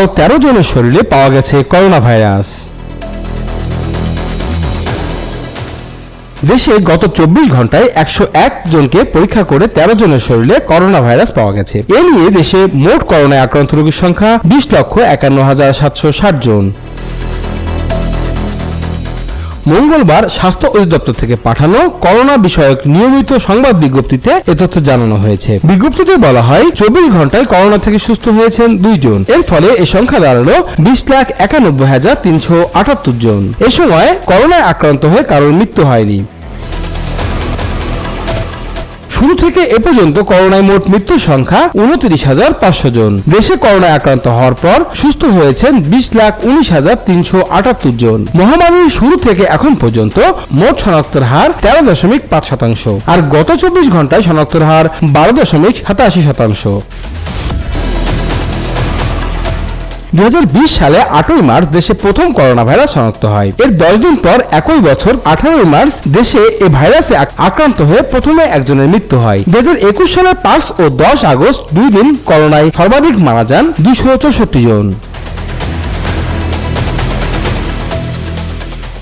আরও তেরো জনের শরীরে পাওয়া গেছে করোনা ভাইরাস দেশে গত চব্বিশ ঘন্টায় একশো এক জনকে পরীক্ষা করে তেরো জনের শরীরে করোনা ভাইরাস পাওয়া গেছে। এ নিয়ে দেশে মোট করোনায় আক্রান্ত রোগীর সংখ্যা বিশ লক্ষ একান্ন হাজার সাতশো ষাট জন। মঙ্গলবার স্বাস্থ্য অধিদপ্তর থেকে পাঠানো করোনা বিষয়ক নিয়মিত সংবাদ বিজ্ঞপ্তিতে এ তথ্য জানানো হয়েছে। বিজ্ঞপ্তিতে বলা হয়, চব্বিশ ঘন্টায় করোনা থেকে সুস্থ হয়েছেন দুইজন এর ফলে এ সংখ্যা দাঁড়াল বিশ লাখ একানব্বই হাজার তিনশো আটাত্তর জন। এ সময় করোনায় আক্রান্ত হয়ে কারোর মৃত্যু হয়নি। শুরু থেকে এ পর্যন্ত করোনায় মোট মৃত্যুর সংখ্যা উনত্রিশ হাজার পাঁচশো জন। দেশে করোনায় আক্রান্ত হওয়ার পর সুস্থ হয়েছেন বিশ লাখ উনিশ হাজার তিনশো আটাত্তর জন। মহামারীর শুরু থেকে এখন পর্যন্ত মোট শনাক্তের হার তেরো দশমিক পাঁচ শতাংশ। আর গত চব্বিশ ঘন্টায় শনাক্তের হার বারো দশমিক সাতাশি শতাংশ। দুই হাজার বিশ সালে আটই মার্চ দেশে প্রথম করোনা ভাইরাস শনাক্ত হয়। এর দশ দিন পর একই বছর আঠারোই মার্চ দেশে এ ভাইরাসে আক্রান্ত হয়ে প্রথমে একজনের মৃত্যু হয়। দুই হাজার একুশ সালে পাঁচ ও দশ আগস্ট দুই দিন করোনায় সর্বাধিক মারা যান দুইশো চৌষট্টি জন।